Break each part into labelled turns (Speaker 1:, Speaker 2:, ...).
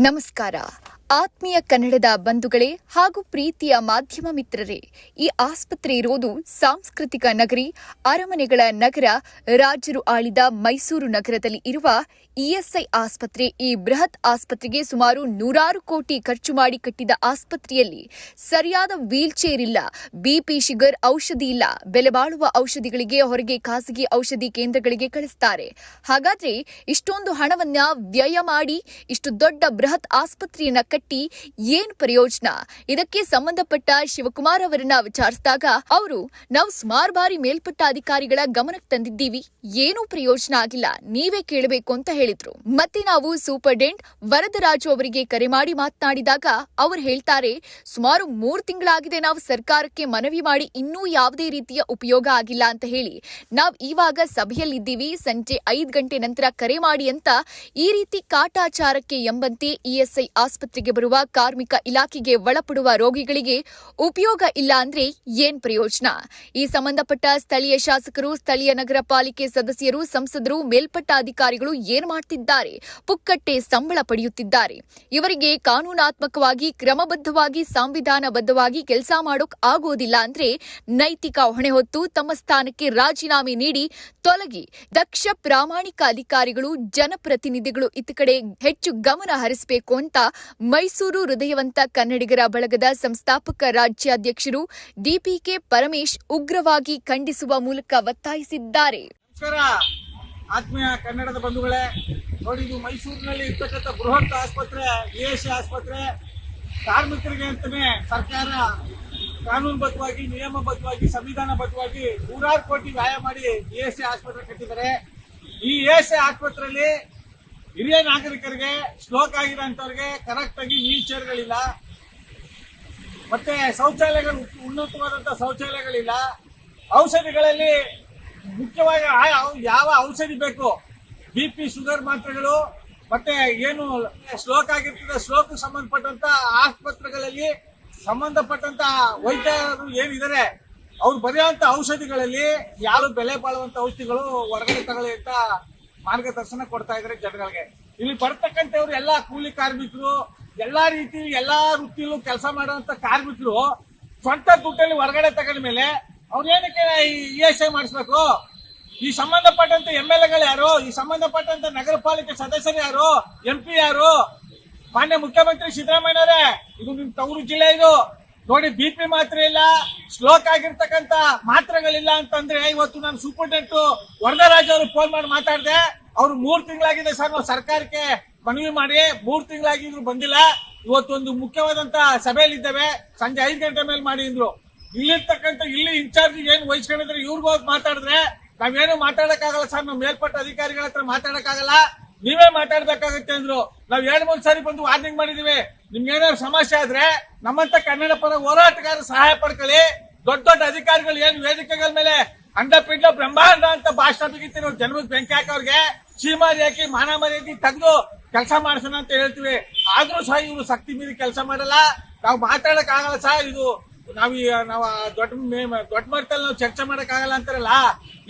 Speaker 1: ನಮಸ್ಕಾರ. ಆತ್ಮೀಯ ಕನ್ನಡದ ಬಂಧುಗಳೇ ಹಾಗೂ ಪ್ರೀತಿಯ ಮಾಧ್ಯಮ ಮಿತ್ರರೇ, ಈ ಆಸ್ಪತ್ರೆ ಇರೋದು ಸಾಂಸ್ಕೃತಿಕ ನಗರಿ, ಅರಮನೆಗಳ ನಗರ, ರಾಜರು ಆಳಿದ ಮೈಸೂರು ನಗರದಲ್ಲಿ ಇರುವ ಇಎಸ್ಐ ಆಸ್ಪತ್ರೆ. ಈ ಬೃಹತ್ ಆಸ್ಪತ್ರೆಗೆ ಸುಮಾರು ನೂರಾರು ಕೋಟಿ ಖರ್ಚು ಮಾಡಿ ಕಟ್ಟಿದ ಆಸ್ಪತ್ರೆಯಲ್ಲಿ ಸರಿಯಾದ ವೀಲ್ ಚೇರ್ ಇಲ್ಲ ಬಿಪಿ ಶುಗರ್ ಔಷಧಿ ಇಲ್ಲ, ಬೆಲೆ ಬಾಳುವ ಔಷಧಿಗಳಿಗೆ ಹೊರಗೆ ಖಾಸಗಿ ಔಷಧಿ ಕೇಂದ್ರಗಳಿಗೆ ಕಳಿಸ್ತಾರೆ. ಹಾಗಾದ್ರೆ ಇಷ್ಟೊಂದು ಹಣವನ್ನ ವ್ಯಯ ಮಾಡಿ, ಇಷ್ಟು ದೊಡ್ಡ ಬೃಹತ್ ಆಸ್ಪತ್ರೆಯನ್ನ ಕಟ್ಟಿ ಏನ್ ಪ್ರಯೋಜನ? ಇದಕ್ಕೆ ಸಂಬಂಧಪಟ್ಟ ಶಿವಕುಮಾರ್ ಅವರನ್ನ ವಿಚಾರಿಸಿದಾಗ ಅವರು, ನಾವು ಸುಮಾರು ಬಾರಿ ಮೇಲ್ಪಟ್ಟ ಅಧಿಕಾರಿಗಳ ಗಮನಕ್ಕೆ ತಂದಿದ್ದೀವಿ. ಏನೂ ಪ್ರಯೋಜನ ಆಗಿಲ್ಲ. ನೀವೇ ಕೇಳಬೇಕು ಅಂತ ಹೇಳಿದ್ರು. ಮತ್ತೆ ನಾವು ಸೂಪರ್ಡೆಂಟ್ ವರದರಾಜು ಅವರಿಗೆ ಕರೆ ಮಾಡಿ ಮಾತನಾಡಿದಾಗ ಅವರು ಹೇಳ್ತಾರೆ, ಸುಮಾರು ಮೂರು ತಿಂಗಳಾಗಿದೆ ನಾವು ಸರ್ಕಾರಕ್ಕೆ ಮನವಿ ಮಾಡಿ ಇನ್ನೂ ಯಾವುದೇ ರೀತಿಯ ಉಪಯೋಗ ಆಗಿಲ್ಲ ಅಂತ ಹೇಳಿ. ನಾವು ಇವಾಗ ಸಭೆಯಲ್ಲಿದ್ದೀವಿ. ಸಂಜೆ ಐದು ಗಂಟೆ ನಂತರ ಕರೆ ಮಾಡಿ ಅಂತ ಈ ರೀತಿ ಕಾಟಾಚಾರಕ್ಕೆ ಎಂಬಂತೆ ಇಎಸ್ಐ ಆಸ್ಪತ್ರೆಗೆ ಬರುವ ಕಾರ್ಮಿಕ ಇಲಾಖೆಗೆ ಒಳಪಡುವ ರೋಗಿಗಳಿಗೆ ಉಪಯೋಗ ಇಲ್ಲ ಅಂದ್ರೆ ಏನ್ ಪ್ರಯೋಜನ? ಈ ಸಂಬಂಧಪಟ್ಟ ಸ್ಥಳೀಯ ಶಾಸಕರು, ಸ್ಥಳೀಯ ನಗರ ಪಾಲಿಕೆ ಸದಸ್ಯರು, ಸಂಸದರು, ಮೇಲ್ಪಟ್ಟ ಅಧಿಕಾರಿಗಳು ಏನ್ ಮಾಡ್ತಿದ್ದಾರೆ? ಪುಕ್ಕಟ್ಟೆ ಸಂಬಳ ಪಡೆಯುತ್ತಿದ್ದಾರೆ. ಇವರಿಗೆ ಕಾನೂನಾತ್ಮಕವಾಗಿ, ಕ್ರಮಬದ್ಧವಾಗಿ, ಸಂವಿಧಾನಬದ್ಧವಾಗಿ ಕೆಲಸ ಮಾಡೋಕ್ ಆಗೋದಿಲ್ಲ ಅಂದ್ರೆ ನೈತಿಕ ಹೊಣೆ ಹೊತ್ತು ತಮ್ಮ ಸ್ಥಾನಕ್ಕೆ ರಾಜೀನಾಮೆ ನೀಡಿ ತೊಲಗಿ. ದಕ್ಷ ಪ್ರಾಮಾಣಿಕ ಅಧಿಕಾರಿಗಳು, ಜನಪ್ರತಿನಿಧಿಗಳು ಇತ್ತ ಕಡೆ ಹೆಚ್ಚು ಗಮನ ಹರಿಸಬೇಕು ಅಂತ ಮೈಸೂರು ಹೃದಯವಂತ ಕನ್ನಡಿಗರ ಬಳಗದ ಸಂಸ್ಥಾಪಕ ರಾಜ್ಯಾಧ್ಯಕ್ಷರು ಡಿಪಿಕೆ ಪರಮೇಶ್ ಉಗ್ರವಾಗಿ ಖಂಡಿಸುವ ಮೂಲಕ ಒತ್ತಾಯಿಸಿದ್ದಾರೆ.
Speaker 2: ಆತ್ಮೀಯ ಕನ್ನಡದ ಬಂಧುಗಳೇ, ನೋಡಿ ಇದು ಮೈಸೂರಿನಲ್ಲಿ ಇರ್ತಕ್ಕಂಥ ಬೃಹತ್ ಆಸ್ಪತ್ರೆ ಎಸ್ ಆಸ್ಪತ್ರೆ. ಕಾರ್ಮಿಕರಿಗೆ ಅಂತಾನೆ ಸರ್ಕಾರ ಕಾನೂನುಬದ್ಧವಾಗಿ, ನಿಯಮಬದ್ಧವಾಗಿ, ಸಂವಿಧಾನಬದ್ಧವಾಗಿ ನೂರಾರು ಕೋಟಿ ವ್ಯಾಯ ಮಾಡಿ ಎ ಎಸ್ ಆಸ್ಪತ್ರೆ ಕಟ್ಟಿದ್ದಾರೆ. ಈ ಇ ಎಸ್ ಆಸ್ಪತ್ರೆಯಲ್ಲಿ ಹಿರಿಯ ನಾಗರಿಕರಿಗೆ ಸ್ಲೋಕ್ ಆಗಿರೋಂಥವ್ರಿಗೆ ಕರೆಕ್ಟ್ ಆಗಿ ವೀಲ್ ಚೇರ್ಗಳಿಲ್ಲ ಮತ್ತೆ ಶೌಚಾಲಯಗಳು ಉನ್ನತವಾದಂತ ಶೌಚಾಲಯಗಳಿಲ್ಲ. ಔಷಧಿಗಳಲ್ಲಿ ಮುಖ್ಯವಾಗಿ ಯಾವ ಔಷಧಿ ಬೇಕು? ಬಿ ಪಿ ಶುಗರ್ ಮಾತ್ರೆಗಳು, ಮತ್ತೆ ಏನು ಸ್ಲೋಕ್ ಆಗಿರ್ತದೆ ಸ್ಲೋಕ್ ಸಂಬಂಧಪಟ್ಟಂತ ಆಸ್ಪತ್ರೆಗಳಲ್ಲಿ ಸಂಬಂಧಪಟ್ಟಂತ ವೈದ್ಯರು ಏನಿದ್ದಾರೆ, ಅವ್ರು ಬರೆಯುವಂತ ಔಷಧಿಗಳಲ್ಲಿ ಯಾರು ಬೆಲೆ ಬಾಳುವಂತ ಔಷಧಿಗಳು ಹೊರಗಡೆ ತಗೊಳ್ಳಿ ಅಂತ ಮಾರ್ಗದರ್ಶನ ಕೊಡ್ತಾ ಇದ್ದಾರೆ ಜನಗಳಿಗೆ. ಇಲ್ಲಿ ಬರ್ತಕ್ಕಂಥವ್ರು ಎಲ್ಲಾ ಕೂಲಿ ಕಾರ್ಮಿಕರು, ಎಲ್ಲಾ ರೀತಿ, ಎಲ್ಲಾ ವೃತ್ತಿಲೂ ಕೆಲಸ ಮಾಡುವಂತ ಕಾರ್ಮಿಕರು ಸ್ವಂತ ದುಡ್ಡಲ್ಲಿ ಹೊರಗಡೆ ತಗೊಂಡ ಮೇಲೆ ಅವ್ರು ಏನಕ್ಕೆ ಇ ಎಸ್ ಐ ಮಾಡಿಸ್ಬೇಕು? ಈ ಸಂಬಂಧಪಟ್ಟಂತ ಎಂ ಎಲ್ ಎಗಳು ಯಾರು? ಈ ಸಂಬಂಧಪಟ್ಟಂತ ನಗರ ಪಾಲಿಕೆ ಸದಸ್ಯರು ಯಾರು? ಎಂ ಪಿ ಯಾರು? ಮಾನ್ಯ ಮುಖ್ಯಮಂತ್ರಿ ಸಿದ್ದರಾಮಯ್ಯನವರೇ, ಇದು ನಿಮ್ ತವರು ಜಿಲ್ಲೆ ಇದು. ನೋಡಿ ಬಿ ಪಿ ಮಾತ್ರೆ ಇಲ್ಲ. ಸ್ಲೋಕ್ ಆಗಿರ್ತಕ್ಕಂತ ಮಾತ್ರೆಗಳಿಲ್ಲ ಅಂತಂದ್ರೆ ಇವತ್ತು ನಾನು ಸೂಪರ್ಡೆಂಟ್ ವರದರಾಜ್ ಅವರು ಫೋನ್ ಮಾಡಿ ಮಾತಾಡಿದೆ. ಅವ್ರು ಮೂರ್ ತಿಂಗಳಾಗಿದೆ ಸರ್ ನಾವು ಸರ್ಕಾರಕ್ಕೆ ಮನವಿ ಮಾಡಿ. ಮೂರ್ ತಿಂಗಳಾಗಿದ್ರು ಬಂದಿಲ್ಲ. ಇವತ್ತೊಂದು ಮುಖ್ಯವಾದಂತ ಸಭೆಯಲ್ಲಿದ್ದೇವೆ. ಸಂಜೆ ಐದು ಗಂಟೆ ಮೇಲೆ ಮಾಡಿ ಅಂದ್ರು. ಇಲ್ಲಿರ್ತಕ್ಕಂಥ, ಇಲ್ಲಿ ಇನ್ಚಾರ್ಜ್ ಏನ್ ವಹಿಸ್ಕೊಂಡಿದ್ರೆ ಇವ್ರಿಗೆ ಹೋಗಿ ಮಾತಾಡಿದ್ರೆ ನಾವೇನು ಮಾತಾಡಕ್ಕಾಗಲ್ಲ ಸರ್, ನಾವು ಮೇಲ್ಪಟ್ಟ ಅಧಿಕಾರಿಗಳ ಹತ್ರ ಮಾತಾಡಕ್ಕಾಗಲ್ಲ. ನೀವೇ ಮಾತಾಡ್ಬೇಕಾಗತ್ತೆ ಅಂದ್ರು. ನಾವ್ ಎರಡ್, ಮೂರ್ ಸಾರಿ ಬಂದು ವಾರ್ನಿಂಗ್ ಮಾಡಿದೀವಿ. ನಿಮ್ಗೆ ಏನಾದ್ರು ಸಮಸ್ಯೆ ಆದ್ರೆ ನಮ್ಮಂತ ಕನ್ನಡ ಪರ ಹೋರಾಟಗಾರ ಸಹಾಯ ಪಡ್ಕೊಳ್ಳಿ. ದೊಡ್ಡ ದೊಡ್ಡ ಅಧಿಕಾರಿಗಳು ಏನ್ ವೇದಿಕೆಗಳ ಮೇಲೆ ಅಂಡ ಪಿಂಡ ಬ್ರಹ್ಮಾಂಡ ಅಂತ ಭಾಷಣ ಬಿಗಿತೀವಿ ಜನರಿಗೆ ಬೆಂಕಿ ಹಾಕೋರ್ಗೆ ಸೀಮಾರಿ ಹಾಕಿ ಮಾನ ಮರ್ಯಾದಿ ತೆಗೆದು ಕೆಲಸ ಮಾಡ್ಸೋಣ ಅಂತ ಹೇಳ್ತೀವಿ. ಆದ್ರೂ ಸಹ ಇವರು ಶಕ್ತಿ ಮೀರಿ ಕೆಲಸ ಮಾಡಲ್ಲ. ನಾವು ಮಾತಾಡಕ್ ಆಗಲ್ಲ ಸಹ ಇದು. ನಾವ್ ಈ ನಾವು ದೊಡ್ಡ ದೊಡ್ಡ ಮಟ್ಟದಲ್ಲಿ ನಾವು ಚರ್ಚೆ ಮಾಡಕ್ ಆಗಲ್ಲ ಅಂತಾರಲ್ಲ?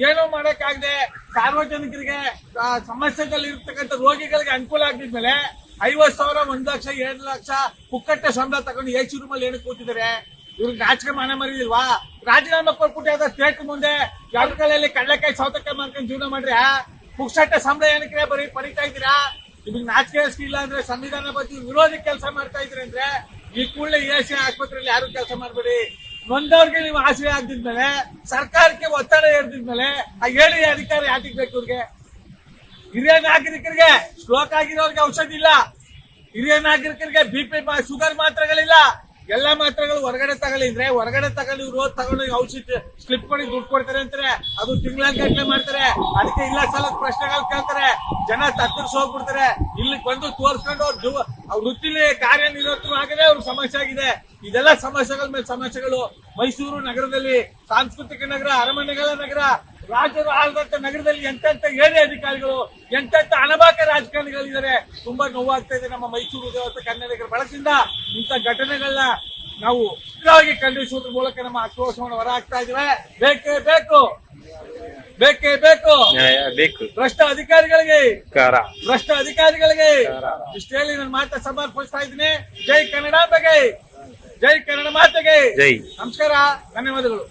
Speaker 2: ಏನೋ ಮಾಡಕ್ ಆಗದೆ ಸಾರ್ವಜನಿಕರಿಗೆ ಸಮಸ್ಯೆಗಳಲ್ಲಿ ಇರ್ತಕ್ಕಂಥ ರೋಗಿಗಳಿಗೆ ಅನುಕೂಲ ಆಗಿದ್ಮೇಲೆ ಐವತ್ ಸಾವಿರ, ಒಂದ್ ಲಕ್ಷ, ಎರಡು ಲಕ್ಷ ಪುಕ್ಕಟ್ಟೆ ಸಂಬಳ ತಗೊಂಡು ಎ ರೂಮ್ ಅಲ್ಲಿ ಏನಕ್ಕೆ ಕೂತಿದ್ದಾರೆ? ಇವ್ರಿಗೆ ರಾಜಕೀಯ ಮಾನ ಮರಿದಿಲ್ವಾ ರಾಜೀನಾಮೆ ಕೊಟ್ಬಿಟ್ಟು ಯಾವ್ದಾದ್ರು ಸ್ಟೇಟ್ ಮುಂದೆ ಜಾಗಗಳಲ್ಲಿ ಕಡಲೆಕಾಯಿ, ಸೌತೆಕಾಯಿ ಮಾಡ್ಕೊಂಡು ಜೀವನ ಮಾಡ್ರಿ ಪುಕ್ಕಟ್ಟೆ ಸಂಬಳ ಏನಕ್ಕೆ ಬರೀ ಪಡಿತಾ ಇದ್ದೀರಾ? ನಿಮಗೆ ನಾಚಿಕೆ ಇಲ್ಲ ಅಂದ್ರೆ ಸಂವಿಧಾನ ಬಗ್ಗೆ ವಿರೋಧಿ ಕೆಲಸ ಮಾಡ್ತಾ ಇದ್ರಿ ಅಂದ್ರೆ ಈ ಕೂಡಲೇ ಎ ಸಿ ಆಸ್ಪತ್ರೆಯಲ್ಲಿ ಯಾರು ಕೆಲಸ ಮಾಡಬೇಡಿ. ನೊಂದವ್ರಿಗೆ ನೀವು ಆಶ್ರಯ ಮೇಲೆ, ಸರ್ಕಾರಕ್ಕೆ ಒತ್ತಡ ಏರ್ದಿದ್ಮೇಲೆ ಆ ಹೇಳಿ ಅಧಿಕಾರಿ ಯಾಕೆ ಬೇಕು ಇವ್ರಿಗೆ? ಹಿರಿಯ ನಾಗರಿಕರಿಗೆ ಸ್ಟ್ರೋಕ್ ಆಗಿರೋರಿಗೆ ಔಷಧಿ ಇಲ್ಲ. ಹಿರಿಯ ನಾಗರಿಕರಿಗೆ ಬಿ ಪಿ ಶುಗರ್ ಮಾತ್ರೆಗಳಿಲ್ಲ. ಎಲ್ಲ ಮಾತ್ರೆಗಳು ಹೊರಗಡೆ ತಗೊಳ್ಳಿ ಅಂದ್ರೆ ಹೊರಗಡೆ ತಗೊಳ್ಳಿ, ಇವ್ರು ತಗೊಂಡು ಔಷಧಿ ಸ್ಲಿಪ್ ಕೊಡಿ, ದುಡ್ಡು ಕೊಡ್ತಾರೆ ಅಂತಾರೆ. ಅದು ತಿಂಗಳ ಗಟ್ಟಲೆ ಮಾಡ್ತಾರೆ. ಅದಕ್ಕೆ ಇಲ್ಲ ಸಲದ ಪ್ರಶ್ನೆಗಳು ಕೇಳ್ತಾರೆ. ಜನ ತತ್ತರಿಸಿ ಹೋಗ್ಬಿಡ್ತಾರೆ. ಇಲ್ಲಿ ಬಂದು ತೋರ್ಸ್ಕೊಂಡು ಅವ್ರ ಜೀವ ಅವ್ರ ವೃತ್ತಿಲಿ ಕಾರ್ಯನಿರತರಾಗದೆ ಅವ್ರ ಸಮಸ್ಯೆ ಆಗಿದೆ. ಇದೆಲ್ಲ ಸಮಸ್ಯೆಗಳ ಮೇಲೆ ಸಮಸ್ಯೆಗಳು ಮೈಸೂರು ನಗರದಲ್ಲಿ ಸಾಂಸ್ಕೃತಿಕ ನಗರ ಅರಮನೆಗಳ ನಗರ ರಾಜರು ಆಳ್ದಂತ ನಗರದಲ್ಲಿ ಎಂತೆಂತ ಏನೇ ಅಧಿಕಾರಿಗಳು ಎಂತೆಂತ ಅನಭಾಕ ರಾಜಕಾರಣಿಗಳಿದ್ದಾರೆ. ತುಂಬಾ ನೋವಾಗ್ತಾ ಇದೆ ನಮ್ಮ ಮೈಸೂರು ದೇವತೆ ಕನ್ನಡಿಗರ ಬಳಸಿಂದ ಇಂಥ ಘಟನೆಗಳನ್ನ ನಾವು ಉಗ್ರವಾಗಿ ಖಂಡಿಸುವುದ್ರ ಮೂಲಕ ನಮ್ಮ ಆಕ್ರೋಶವನ್ನು ಹೊರ ಹಾಕ್ತಾ ಇದ್ರೆ ಬೇಕೇ. ಬೇಕು ಬೇಕೇ. ಬೇಕು
Speaker 3: ಬೇಕು.
Speaker 2: ಭ್ರಷ್ಟ ಅಧಿಕಾರಿಗಳಿಗೆ.
Speaker 3: ಕಾರ.
Speaker 2: ಭ್ರಷ್ಟ ಅಧಿಕಾರಿಗಳಿಗೆ. ಇಷ್ಟು ಹೇಳಿ ನನ್ನ ಮಾತ ಸಮರ್ಪಿಸ್ತಾ ಇದ್ದೀನಿ. ಜೈ ಕನ್ನಡ ಬಗ್ಗೆ ಜೈ ಕನ್ನಡ ಮಾತೆಗೆ.
Speaker 3: ಜೈ.
Speaker 2: ನಮಸ್ಕಾರ ಧನ್ಯವಾದಗಳು.